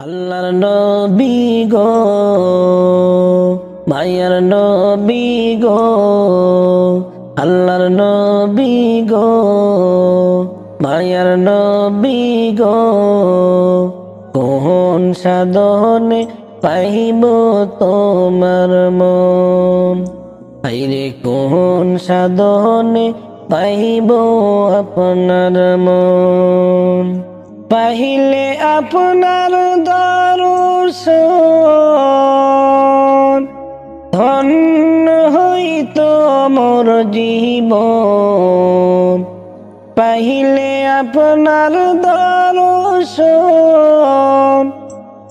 আল্লাহর নবী গো, মায়ার নবী গো, আল্লাহর নবী গো, মায়ার নবী গো, কোন সাধনে পাইব তোমার মন? আইরে কোন সাধনে পাইব আপনার মন? পাহিলে আপনার দর্শন। ধন্য হইত মোর জীবন। পাহিলে আপনার দর্শন।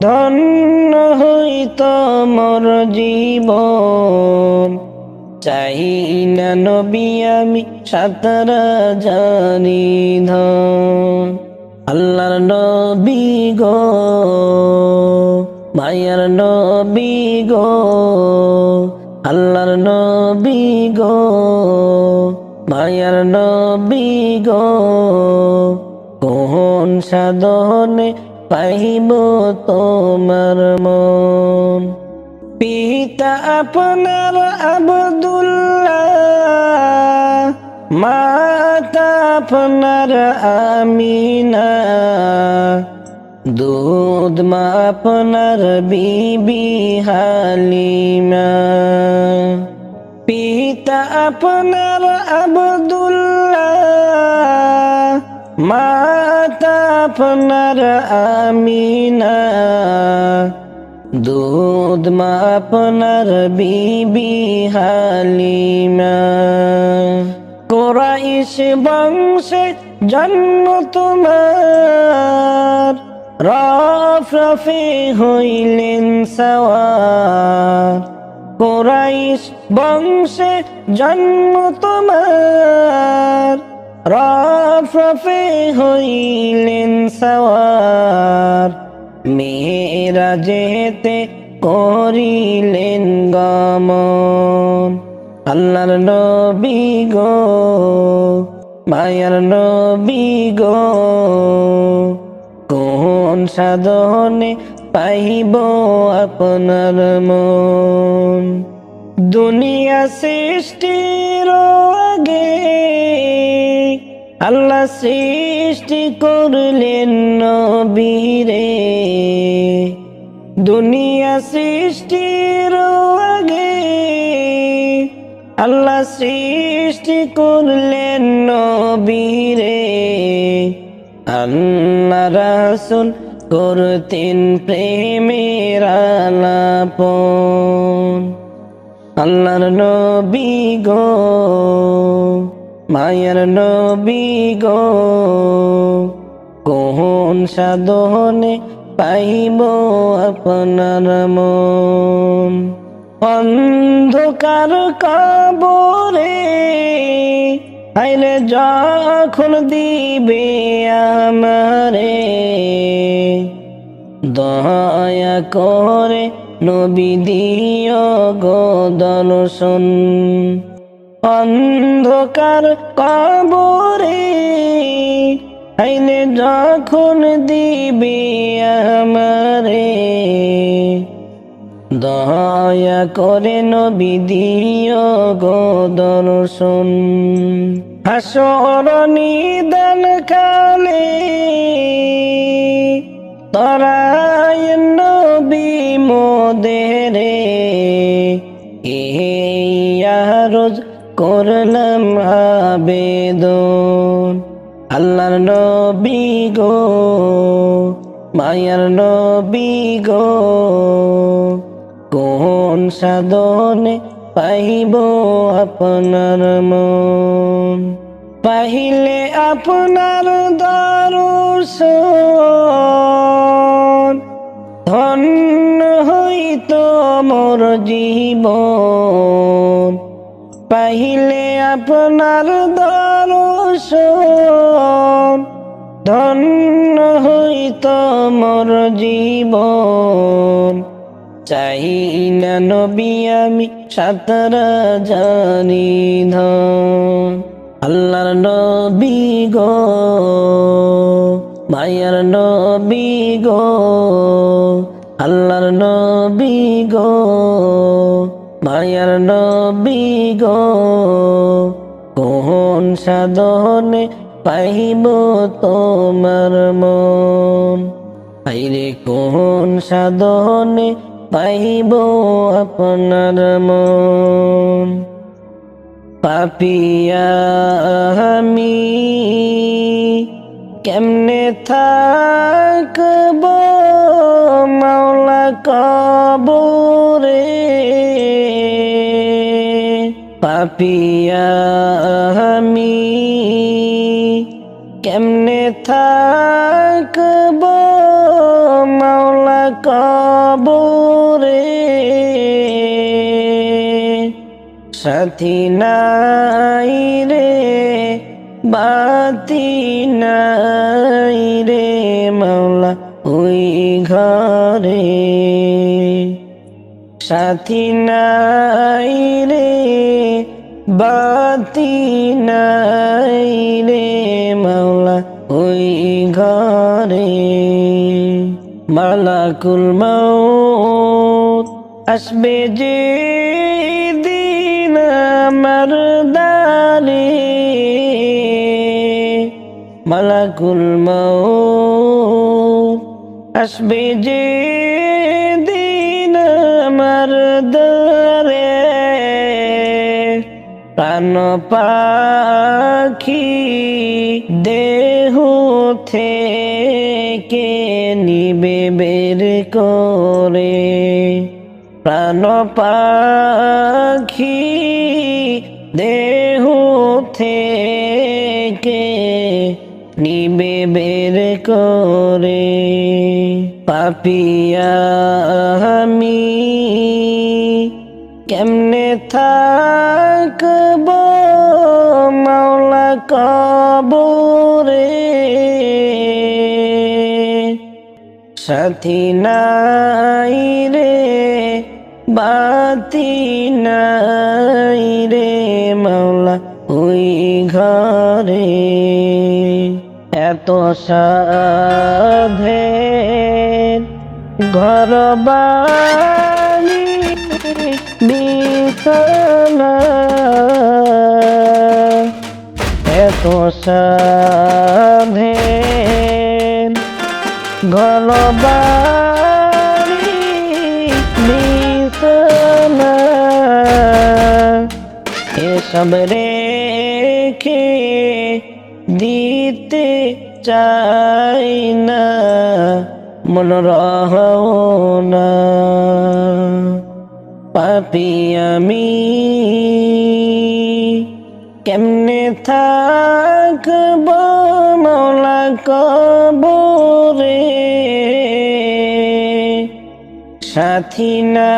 ধন্য হইত মোর জীবন। চাই না নবী আমি সাতারা জানি ধন আল্লাহর নবী গো, মায়ার নবী গো, আল্লাহর নবী গো, মায়ার নবী গো, কোন সাধনে পাইব তোমার মন? পিতা আপনার আবদুল্লাহ মাতা আপনার আমিনা। দুধ মা আপনার বিবি হালিমা। পিতা আপনার আবদুল্লাহ। মাতা আপনার আমিনা। দুধ মা আপনার বিবি হালিমা। কোরাইশ বংশে জন্ম তোমার। রফ রফে হইলেন সওয়ার। কোরাইশ বংশে জন্ম তোমার। রফ রফে হইলেন সওয়ার। মেয়েরা যেতে করিলেন গমন। আল্লাহর নবী গো, মায়ার নবী গো, কোন সাধনে পাইব আপনার মন? দুনিয়া সৃষ্টির আগে আল্লাহ সৃষ্টি করলেন নবীরে দুনিয়া সৃষ্টির সৃষ্টি করলেন নবীরে আল্লাহ রাসুল করতেন প্রেমের আলাপন। আল্লাহর নবী গো, মায়ার নবী গো, কোন সাধনে পাইব আপনার মন? অন্ধকার কাবরে, আইলে যখন দিবে আমারে। দয়া করে নবী দিও গো দর্শন। অন্ধকার কবরে, আইলে যখন দিবে আমারে। দয়া করে নবী, দিও গো দর্শন। হাসর নিদান কালে তরায় নবী মোদেরে রোজ করলাম আবেদন। আল্লাহর নবী গো, মায়ার নবী গো। সাধনে পাইব আপনার মন। পাহিলে আপনার দর্শন। ধন্য হইত মোর জীবন। পাহিলে আপনার দর্শন। ধন্য হইত মোর জীবন। চাই না নবী আমি সাতারা জানি ধন। আল্লাহর নবী গো, মায়ার নবী গো, আল্লাহর নবী গো, মায়ার নবী গো, কোন সাধনে পাইব তোমার মন? আইরে কোন সাধনে পাইব আপনার মন। পাপিয়া আমি কেমনে থাকব? মাওলা কবরে। পাপিয়া আমি কেমনে থাকব সাথী নাই রে, বাতি নাই রে, মাওলা ওই ঘরে। সাথী নাই রে, বাতি নাই রে, মাওলা ওই ঘরে। মালাকুল মাউত আসবে যে মালাকুল মাউত। আসবে যে দিন আমার দরে প্রাণ পাখি দেহ থেকে নিবে বের করে। প্রাণ পাখি দেহ করে পাপিয়া আমি কেমনে থাকব মাওলা কবরে? সাথী নাই রে, বাতি নাই রে মাওলা ওই ঘরে। এত সাধে ঘর বাড়ি এত সাধে ঘর বাড়ি বিছানা এসব রেখে চাই না মন রহনা। পাপি আমি কেমনে থাকব মৌলা কবরে? সাথী না